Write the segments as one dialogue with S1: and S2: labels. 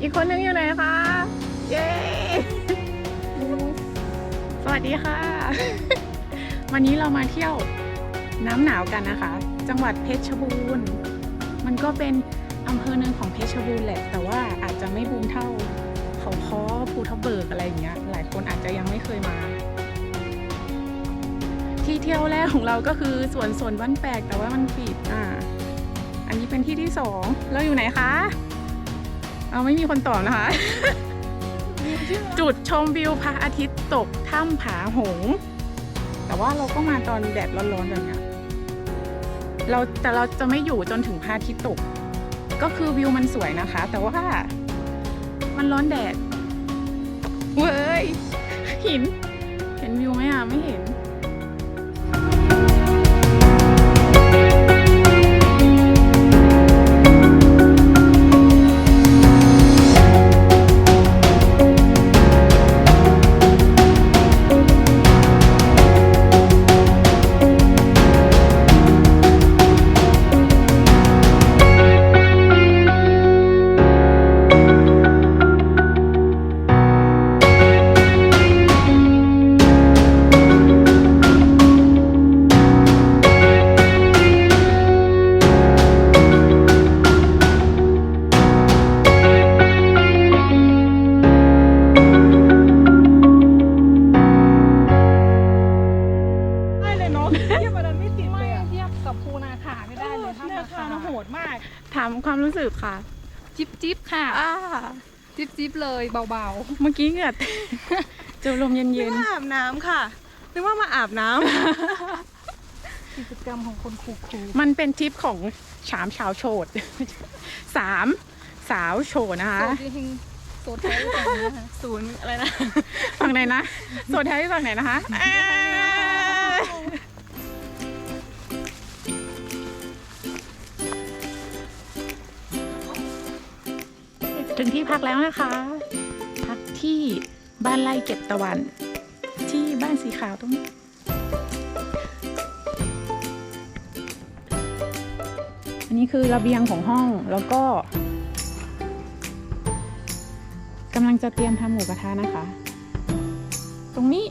S1: อีกคนนึงอยู่ไหนคะ เย้ สวัสดีค่ะ วันนี้เรามาเที่ยวน้ำหนาวกันนะคะ จังหวัดเพชรบูรณ์ มันก็เป็นอำเภอหนึ่งของเพชรบูรณ์แหละ แต่ว่าอาจจะไม่บูมเท่าเขาค้อภูทับเบิกอะไรอย่างเงี้ย หลายคนอาจจะยังไม่เคยมา ที่เที่ยวแรกของเราก็คือสวนสวนบ้านแปลกแต่ว่ามันปิดอ่าอั นนี้เป็นที่ที่สองเราอยู่ไหนคะ เอาไม่มีคนตอบนะคะ จุดชมวิวพระอาทิตย์ตกถ้ำผาหง แต่ว่าเราก็มาตอนแดดร้อนๆแบบเนี้ยเราแต่เราจะไม่อยู่จนถึงพระอาทิตย์ตก ก็คือวิวมันสวยนะคะ แต่ว่ามันร้อนแดด เว้ยหิน เห็นวิวไหมอะ ไม่เห็น
S2: เลยเนาะเทียบอันนั้นไม่ติด
S3: ไม่
S2: เลยอะ
S3: เทียบกับภูนาคาไม่ได้เลย
S2: เนื้อคานะโหดมาก
S1: ถามความรู้สึกค่ะ
S3: จิ๊บจิ๊บค่ะ
S1: อ่า
S3: จิ๊บจิ๊บเลยเบา
S1: เมื่อกี้เหงื่อแตกเจอลมเย็
S2: นึก
S1: น
S2: ว่าอาบน้ำค่ะนึกว่ามาอาบน้ำ
S3: ๆ กิจกรรมของคนคูคู
S1: ๆ มันเป็นทริปของสามชาวโฉดสามสาวโฉดนะคะ
S3: โซดิงโซดแท้ตรงนี้นะคะ
S2: ศูนย์อะไรนะ
S1: ฝั่งไหนนะโซนแท้ที่ฝั่งไหนนะคะเอ้ย ถึงที่พักแล้วนะคะ พักที่บ้านไร่เก็บตะวัน ที่บ้านสีขาวตรงนี้อันนี้คือระเบียงของห้องแล้วก็กำลังจะเตรียมทำหมูกระทะนะคะ ตรงนี้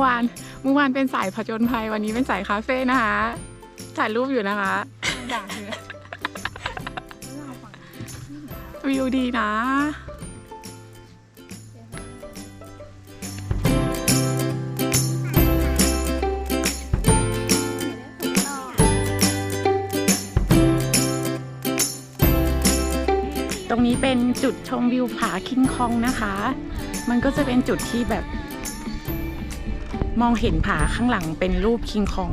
S1: อวานเมื่อวานเป็นสายผจญภัยวันนี้เป็นสายคาเฟ่นะคะถ่ายรูปอยู่นะคะ
S3: ด่าเลย
S1: วิวดีนะตรงนี้เป็นจุดชมวิวผาคิงคองนะคะ มันก็จะเป็นจุดที่แบบ มองเห็นผาข้างหลังเป็นรูปคิงคอง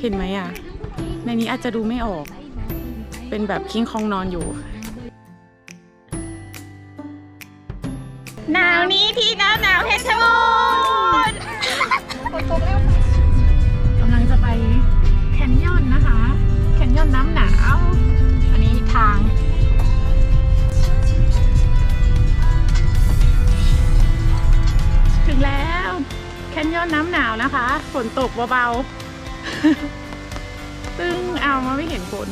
S1: เห็นไหมอะ ในนี้อาจจะดูไม่ออก เป็นแบบคิงคองนอนอยู่ หนาวนี้ที่หนาวหนาวเพชรบูรณ์
S3: คนตกแล้ว
S1: กำลังจะไปแคนยอนนะคะ แคนยอนน้ำหนาว อันนี้ทางถึง ฝนตกเบาๆ ตึ้งเอามาไม่เห็นฝน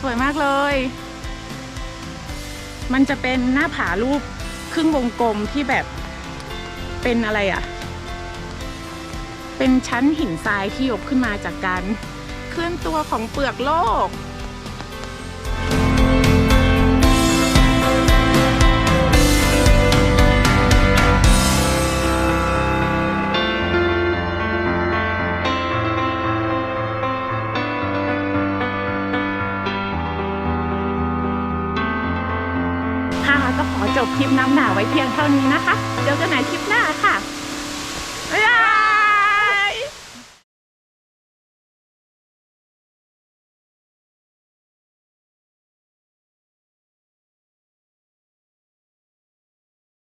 S1: สวยมากเลย มันจะเป็นหน้าผารูปครึ่งวงกลมที่แบบเป็นอะไรอะ่ะ เป็นชั้นหินทรายที่ยกขึ้นมาจากการเคลื่อนตัวของเปลือกโลก บคลิปน้ำหนาไว้เพียงเท่านี้นะคะ เจอกันใหม่คลิปหน้าค่ะ